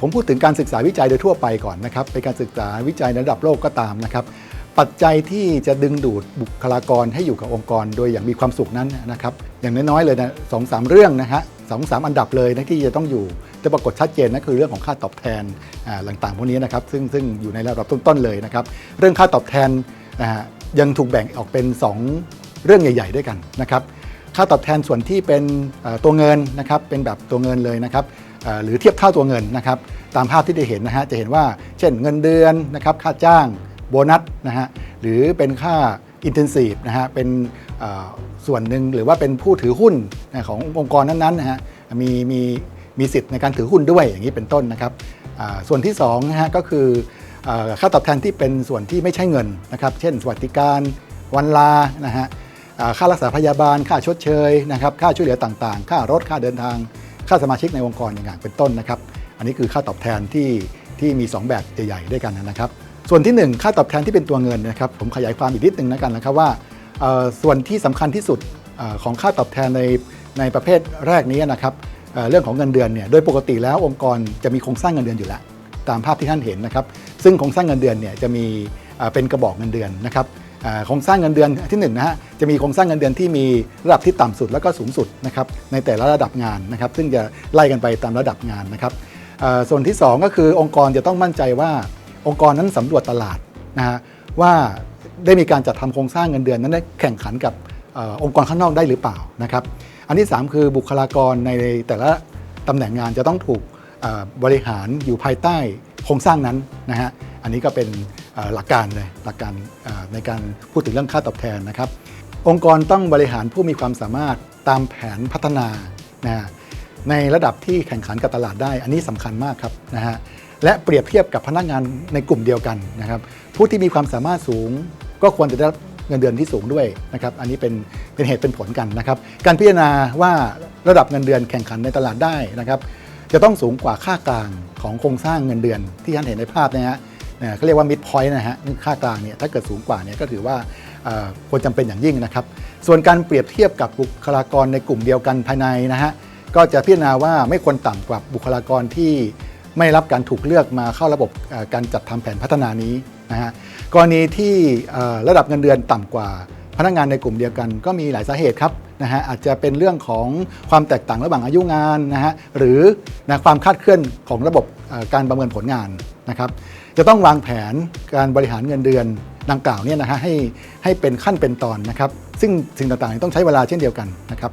ผมพูดถึงการศึกษาวิจัยโดยทั่วไปก่อนนะครับเป็นการศึกษาวิจัยในระดับโลกก็ตามนะครับ ปัจจัยที่จะดึงดูดบุคลากรให้อยู่กับองค์กร โดยอย่างมีความสุขนั้นนะครับ อย่างน้อยๆเลยนะสองสามเรื่องนะฮะสองสามอันดับเลยนะที่จะต้องอยู่จะปรากฏชัดเจนนะคือเรื่องของค่าตอบแทนต่างๆพวกนี้นะครับซึ่งซึ่งอยู่ในระดับต้นๆเลยนะครับ เรื่องค่าตอบแทนยังถูกแบ่งออกเป็น 2 เรื่องใหญ่ ๆ ด้วยกันนะครับ ค่าตอบแทนส่วนที่เป็นตัวเงินนะครับเป็นแบบตัวเงินเลยนะครับ หรือเทียบเท่าตัวเงินนะครับตามภาพที่ได้เห็นนะฮะจะเห็นว่าเช่นเงินเดือนนะครับค่าจ้างโบนัสนะฮะหรือเป็นค่า intensive นะฮะเป็นส่วนหนึ่งหรือว่าเป็นผู้ถือหุ้นนะขององค์กรนั้นๆนะฮะมีมีมีสิทธิ์ในการถือหุ้นด้วยอย่างนี้เป็นต้นนะครับส่วนที่2นะฮะก็คืออค่าตอบแทนที่เป็นส่วนที่ไม่ใช่เงินนะครับ เช่น สวัสดิการวันลานะฮะค่ารักษาพยาบาล ค่าชดเชยนะครับ ค่าช่วยเหลือต่างๆ ค่ารถ ค่าเดินทาง ค่าสมาชิกในองค์กรอย่างเป็นต้นนะครับ อันนี้คือค่าตอบแทนที่ที่มี 2 แบบใหญ่ๆด้วยกันนะครับ ส่วนที่ 1 ค่าตอบแทนที่เป็นตัวเงินนะครับ ผมขยายความอีกนิดนึงนะกันนะครับว่าส่วนที่สำคัญที่สุดอของค่าตอบแทนในในประเภทแรกนี้นะครับเเรื่องของเงินเดือนเนี่ยโดยปกติแล้วองค์กรจะมีโครงสร้างเงินเดือนอยู่แล้ว ตามภาพที่ท่านเห็นนะครับ ซึ่งโครงสร้างเงินเดือนเนี่ยจะมีเป็นกระบอกเงินเดือนนะครับ โครงสร้างเงินเดือนที่หนึ่งนะฮะจะมีโครงสร้างเงินเดือนที่มีระดับที่ต่ำสุดแล้วก็สูงสุดนะครับในแต่ละระดับงานนะครับซึ่งจะไล่กันไปตามระดับงานนะครับส่วนที่สองก็คือองค์กรจะต้องมั่นใจว่าองค์กรนั้นสำรวจตลาดนะฮะว่าได้มีการจัดทำโครงสร้างเงินเดือนนั้นได้แข่งขันกับอองค์กรข้างนอกได้หรือเปล่านะครับอันที่ 3 คือบุคลากรในแต่ละตำแหน่งงานจะต้องถูกบริหารอยู่ภายใต้โครงสร้างนั้นนะฮะอันนี้ก็เป็น หลักการเลยหลักการในการพูดถึงเรื่องค่าตอบแทนนะครับ องค์กรต้องบริหารผู้มีความสามารถตามแผนพัฒนานะในระดับที่แข่งขันกับตลาดได้ อันนี้สำคัญมากครับนะฮะและเปรียบเทียบกับพนักงานในกลุ่มเดียวกันนะครับ ผู้ที่มีความสามารถสูง ก็ควรจะได้เงินเดือนที่สูงด้วยนะครับ อันนี้เป็นเป็นเหตุเป็นผลกันนะครับ การพิจารณาว่าระดับเงินเดือนแข่งขันในตลาดได้นะครับ จะต้องสูงกว่าค่ากลางของโครงสร้างเงินเดือนที่ท่านเห็นในภาพนะฮะ เนี่ยเขาเรียกว่ามิดพอยต์นะฮะค่ากลางเนี่ยถ้าเกิดสูงกว่าเนี่ยก็ถือว่าควรจำเป็นอย่างยิ่งนะครับ ส่วนการเปรียบเทียบกับบุคลากรในกลุ่มเดียวกันภายในนะฮะก็จะพิจารณาว่าไม่ควรต่ำกว่าบุคลากรที่ไม่รับการถูกเลือกมาเข้าระบบการจัดทำแผนพัฒนานี้นะฮะกรณีที่ระดับเงินเดือนต่ำกว่า พนักงานในกลุ่มเดียวกันก็มีหลายสาเหตุครับนะฮะอาจจะเป็นเรื่องของความแตกต่างระหว่างอายุงานนะฮะหรือนะความคาดเคลื่อนของระบบการประเมินผลงานนะครับจะต้องวางแผนการบริหารเงินเดือนดังกล่าวเนี่ยนะฮะให้ให้เป็นขั้นเป็นตอนนะครับซึ่งสิ่งต่างๆ ต้องใช้เวลาเช่นเดียวกันนะครับ